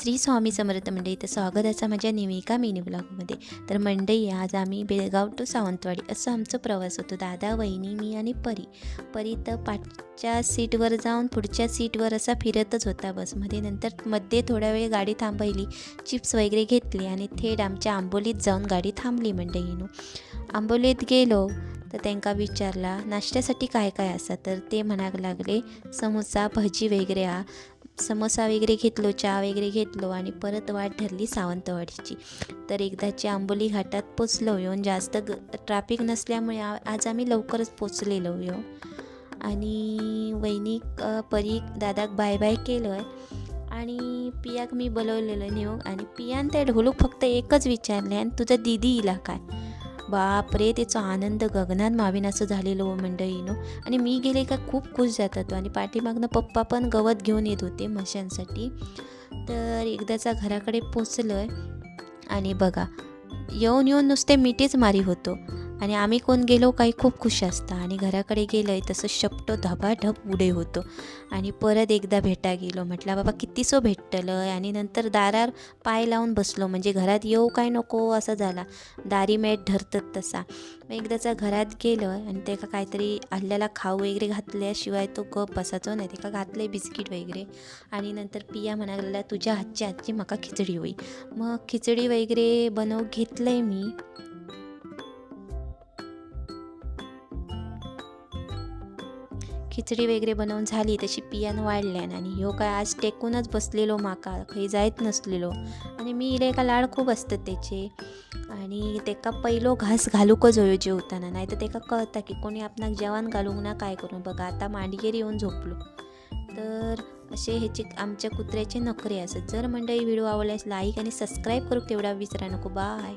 श्री स्वामी समर्थ मंडळी तर स्वागताचा माझ्या निविका मिनी ब्लॉगमध्ये. तर मंडई आज आम्ही बेळगाव टू सावंतवाडी असं आमचा प्रवास होतो. दादा वहिनी मी आणि परी. परी तर पाठच्या सीटवर जाऊन पुढच्या सीटवर असा फिरतच होता बसमध्ये. नंतर मध्ये थोडा वेळ गाडी थांबवली चिप्स वगैरे घेतली आणि थेट आमच्या आंबोलीत जाऊन गाडी थांबली मंडईनं आंबोलीत गेलो तर त्यांका विचारला नाश्त्यासाठी काय काय असा? तर ते म्हणायला लागले समोसा भजी वगैरे आ. समोसा वगैरे घेतलो चहा वगैरे घेतलो आणि परत वाट ठरली सावंतवाडीची. तर एकदाची आंबोली घाटात पोचलो हो येऊन जास्त ग ट्रॅफिक नसल्यामुळे आ- आज आम्ही लवकरच पोचलेलो येऊ आणि वहिनी परी दादाक बाय बाय केलं आहे आणि पियाक मी बोलवलेलं नेऊ हो. आणि पियान त्या ढोलूक फक्त एकच विचारले आणि तुझा दिदी इला काय? बापरे त्याचा आनंद गगनात मावेन असं झालेलं हो मंडळीनो. आणि मी गेले का खूप खुश जात होतो आणि पाठीमागनं पप्पा पण गवत घेऊन येत होते मशांसाठी तर एकदाचा घराकडे पोचलो आहे आणि बघा येऊन येऊन नुसते मिठीच मारी होतो. आणि आम्ही कोण गेलो काही खूप खुश असता. आणि घराकडे गेलं आहे तसं शपटो धबाधब उडे होतो. आणि परत एकदा भेटा गेलो. म्हटलं बाबा कितीसो भेटलं आणि नंतर दारार पाय लावून बसलो. म्हणजे घरात येऊ काय नको असं झाला. दारी मेट धरतात तसा. मग एकदाचा घरात गेलो आणि त्याला काहीतरी आल्याला खाऊ वगैरे घातल्याशिवाय तो गप बसायचो नाही. त्याका घातले बिस्किट वगैरे. आणि नंतर पिया म्हणाला तुझ्या हातची आजची म्हाका खिचडी होई. मग खिचडी वगैरे बनव आहे मी. खिचडी वगैरे बनवून झाली तशी पियान वाढल्यान आणि ह्यो काय आज टेकूनच बसलेलो माका खंय जायत नसलेलो. आणि मी इले का लाड खूप असतात त्याचे. आणि तेका पहिलो घास घालूकच होयो जेवताना नाही तर तेका कळता की कोणी आपणाक जेवण घालूंक ना काय करू बघा आता मांडगेर येऊन झोपलो. तर असे ह्याचे आमच्या कुत्र्याचे नखरे असत. जर मंडळी व्हिडिओ आवडल्यास लाईक आणि सबस्क्राईब करू तेवढा विसरा नको. बाय.